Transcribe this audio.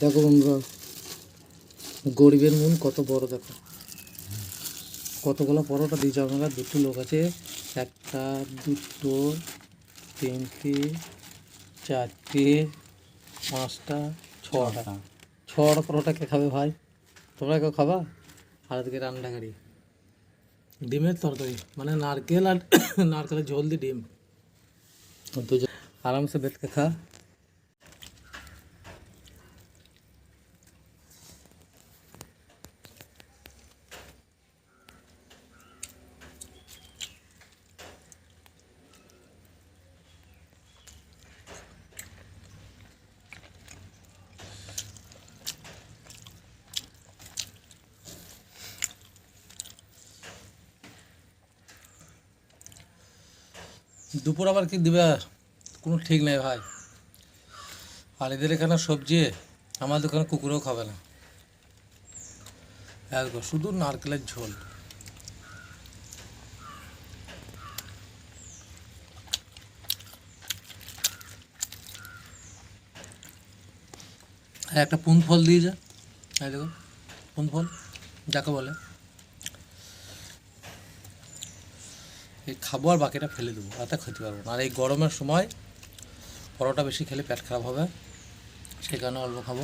দেখো বন্ধুরা গরিবের মন কত বড় দেখো। কতগুলো পরোটা দিয়েছে আপনারা দুটো লোক আছে। একটা দুটো তিনটে চারটে পাঁচটা ছটা। ছটা। পরোটা কে খাবে ভাই? তোমরা কেউ খাবা? আর আজকে রান্নাগাড়ি ডিমের তরকারি মানে নারকেল আর নারকেলের ঝোল দিয়ে ডিম। আরামসে বেতকে খা। দুপুর আবার কি দিবে কোনো ঠিক নেই ভাই। আর এদের এখানে সবজি আমার দোকানে কুকুরও খাবে না। একদম শুধু নারকেলের ঝোল। একটা পুন ফল দিয়ে যা। দেখো পুন ফল যাকে বলে। এই খাব আর বাকিটা ফেলে দেবো রাতে খেতে পারব না। আর এই গরমের সময় পরোটা বেশি খেলে পেট খারাপ হবে, সেই কারণে অল্প খাব।